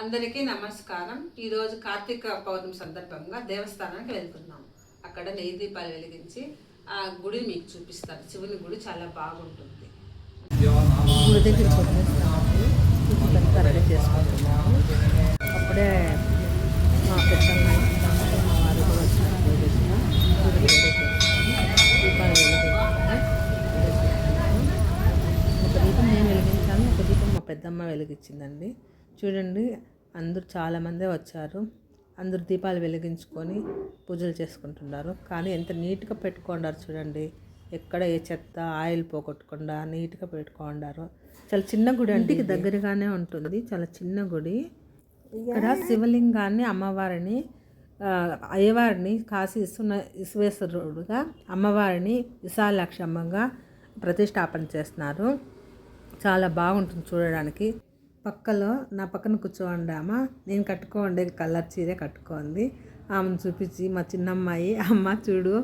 అందరికీ నమస్కారం. ఈరోజు కార్తీక పౌర్ణమి సందర్భంగా దేవస్థానానికి వెళ్తున్నాం. అక్కడ నెయ్యి దీపాలు వెలిగించి ఆ గుడి మీకు చూపిస్తాను. శివుని గుడి చాలా బాగుంటుంది. గుడి దగ్గర వచ్చేస్తామండి చేసుకుంటున్నాము అప్పుడే మా పెద్దమ్మ మా వారు కూడా ఒక దీపం నేను వెలిగించాను. ఒక దీపం మా పెద్దమ్మ వెలిగించిందండి. చూడండి అందరూ చాలామందే వచ్చారు. అందరు దీపాలు వెలిగించుకొని పూజలు చేసుకుంటున్నారు. కానీ ఎంత నీట్గా పెట్టుకున్నారు చూడండి. ఎక్కడ ఏ చెత్త ఆయిల్ పోగొట్టకుండా నీట్గా పెట్టుకున్నారు. చాలా చిన్న గుడి ఇంటికి దగ్గరగానే ఉంటుంది. చాలా చిన్న గుడి. ఇక్కడ శివలింగాన్ని అమ్మవారిని అయ్యవారిని కాశీ విశ్వన విశ్వేశ్వరుడుగా అమ్మవారిని విశాలాక్షమ్మగా ప్రతిష్టాపన చేస్తున్నారు. చాలా బాగుంటుంది చూడడానికి. పక్కలో నా పక్కన కూర్చోండి అమ్మ. నేను కట్టుకోండి కలర్ చీరే కట్టుకోండి ఆమెను చూపించి మా చిన్నమ్మాయి అమ్మ చూడు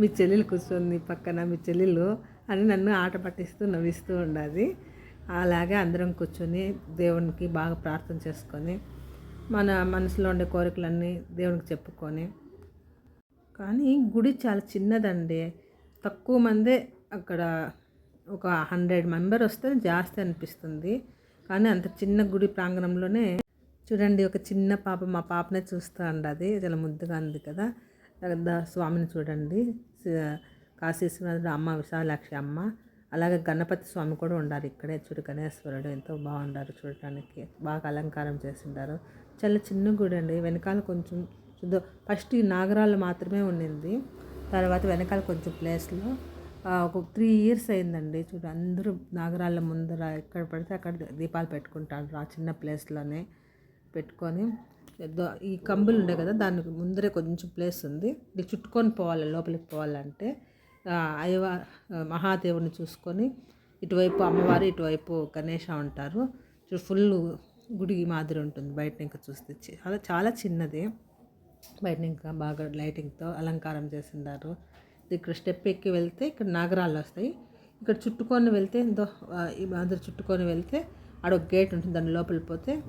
మీ చెల్లెలు కూర్చోంది పక్కన మీ చెల్లెలు అని నన్ను ఆట పట్టిస్తూ నవ్విస్తూ ఉండదు. అలాగే అందరం కూర్చొని దేవునికి బాగా ప్రార్థన చేసుకొని మన మనసులో ఉండే కోరికలన్నీ దేవునికి చెప్పుకొని. కానీ గుడి చాలా చిన్నదండి. తక్కువ మందే అక్కడ ఒక హండ్రెడ్ మెంబర్ వస్తే జాస్తి అనిపిస్తుంది. కానీ అంత చిన్న గుడి ప్రాంగణంలోనే చూడండి ఒక చిన్న పాప మా పాపనే చూస్తూ ఉండదు చాలా ముద్దుగా ఉంది కదా. స్వామిని చూడండి. సి- అమ్మ విశాలాక్షి అమ్మ. అలాగే గణపతి స్వామి కూడా ఉండారు ఇక్కడే. చూడు గణేశ్వరుడు ఎంతో బాగుండారు చూడటానికి. బాగా అలంకారం చేసిండారు. చాలా చిన్న గుడి అండి. వెనకాల కొంచెం ఫస్ట్ ఈ నాగరాలు మాత్రమే ఉండింది. తర్వాత వెనకాల కొంచెం ప్లేస్లో ఒక త్రీ ఇయర్స్ అయిందండి. చూడు అందరూ నాగరాళ్ళ ముందర ఎక్కడ పడితే అక్కడ దీపాలు పెట్టుకుంటారు ఆ చిన్న ప్లేస్లోనే పెట్టుకొని. ఈ కంబులు ఉండే కదా దానికి ముందరే కొంచెం ప్లేస్ ఉంది. ఇది చుట్టుకొని పోవాలి లోపలికి పోవాలంటే అయ్యవ మహాదేవుని చూసుకొని ఇటువైపు అమ్మవారు ఇటువైపు గణేష ఉంటారు. ఫుల్ గుడి మాదిరి ఉంటుంది బయట ఇంకా చూస్తే. చాలా చాలా చిన్నది. బయట ఇంకా బాగా లైటింగ్తో అలంకారం చేసిండారు. ఇక్కడ స్టెప్ ఎక్కి వెళ్తే ఇక్కడ నాగరాలు వస్తాయి. ఇక్కడ చుట్టుకొని వెళ్తే ఎంతో ఈ చుట్టుకొని వెళ్తే ఆడ ఒక గేట్ ఉంటుంది. దాని లోపలికి పోతే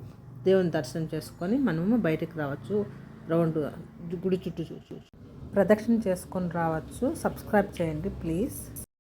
దేవుని దర్శనం చేసుకొని మనము బయటికి రావచ్చు. రౌండ్ గుడి చుట్టూ చూ- ప్రదక్షిణ చేసుకొని రావచ్చు. సబ్స్క్రైబ్ చేయండి ప్లీజ్.